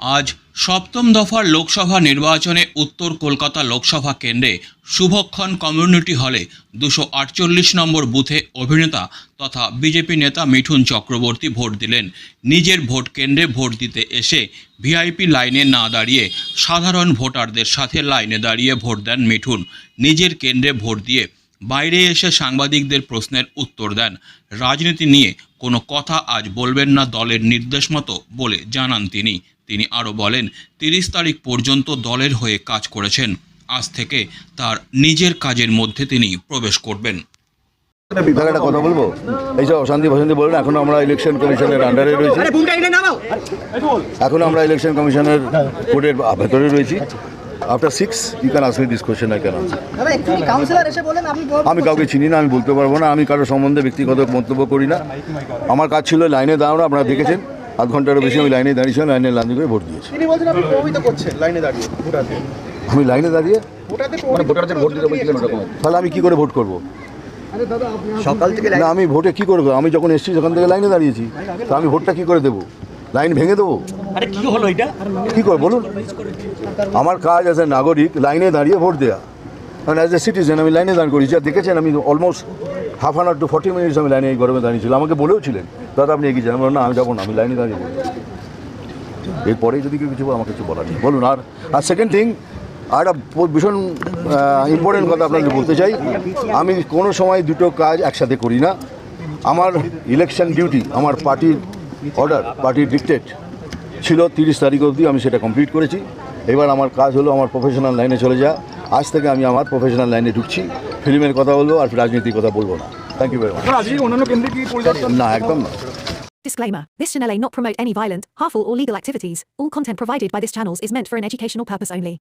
আজ সপ্তম দফার লোকসভা নির্বাচনে উত্তর কলকাতা লোকসভা কেন্দ্রে শুভক্ষণ কমিউনিটি হলে দুশো আটচল্লিশ নম্বর বুথে অভিনেতা তথা বিজেপি নেতা মিঠুন চক্রবর্তী ভোট দিলেন। নিজের ভোট কেন্দ্রে ভোট দিতে এসে ভিআইপি লাইনে না দাঁড়িয়ে সাধারণ ভোটারদের সাথে লাইনে দাঁড়িয়ে ভোট দেন মিঠুন। নিজের কেন্দ্রে ভোট দিয়ে বাইরে এসে সাংবাদিকদের প্রশ্নের উত্তর দেন। রাজনীতি নিয়ে কোনো কথা আজ বলবেন না দলের নির্দেশ মতো বলে জানান তিনি। তিনি আরও বলেন তিরিশ তারিখ পর্যন্ত দলের হয়ে কাজ করেছেন। আজ থেকে তার নিজের কাজের মধ্যে তিনি প্রবেশ করবেন। তাহলে একটা কথা বলব? এইসব অশান্তি ফশান্তি বলবেন এখন আমরা ইলেকশন কমিশনের আন্ডারে রয়েছি। এখন আমরা ইলেকশন কমিশনের কোর্টের ভেতরে রয়েছি। After six you can ask me this question I can answer দাদা একটুখানি কাউন্সিলর এসে বলেন আপনি বল- আমি কাউকে চিনি না আমি বলতে পারব না আমি কারোর সম্বন্ধে ব্যক্তিগত মন্তব্য করি না। আমার কাজ ছিল লাইনে দাঁড়ানো আপনারা দেখেছেন আধ ঘন্টারও বেশি আমি লাইনে দাঁড়িয়েছিলাম লাইনে লাইনে করে ভোট দিয়েছি। তিনি বলছেন আপনি প্রভাবিত করছেন লাইনে দাঁড়িয়ে ভোটারদের। আমি লাইনে দাঁড়িয়ে? মানে ভোটারদের ভোট দিতে বলছিলেন তাহলে আমি কি করে ভোট করব? সকাল থেকে না আমি ভোটে কি করব? আমি যখন এসেছি সেখান থেকে লাইনে দাঁড়িয়েছি। তা আমি ভোটটা কি করে দেবো? লাইন ভেঙে দেবো? কি করে বলুন। আমার কাজ অ্যাজ এ নাগরিক, লাইনে দাঁড়িয়ে ভোট দেওয়া কারণ অ্যাজ এ সিটিজেন আমি লাইনে দাঁড় করি যা দেখেছেন, আমি almost half an to forty minutes আমি লাইনে গরমে দাঁড়িয়েছিলাম। আমাকে বলেও ছিলেন, দাদা, আপনি এগিয়ে যান। না, আমি যাব না, আমি লাইনে দাঁড়িয়ে এরপরে যদি কেউ কিছু আমার কিছু বলার নেই। বলুন, আর আর সেকেন্ড থিং আর ভীষণ ইম্পর্টেন্ট কথা আপনাকে বলতে চাই। আমি কোনো সময় দুটো কাজ একসাথে করি না। আমার ইলেকশন ডিউটি আমার পার্টির অর্ডার পার্টির ডিকটেট ছিল তিরিশ তারিখ অবধি আমি সেটা কমপ্লিট করেছি এবার আমার কাজ হলো আমার প্রফেশনাল লাইনে চলে যাওয়া আজ থেকে আমি আমার প্রফেশনাল লাইনে ঢুকছি ফিল্মের কথা বলবো আর রাজনীতির কথা বলবো না থ্যাংক ইউ ভেরি মাচ আজকে অন্যান্য কেন্দ্রে কি পরিবর্তন না একদম না Disclaimer This channel may not promote any violent, harmful, or legal activities. All content provided by this channel is meant for an educational purpose only.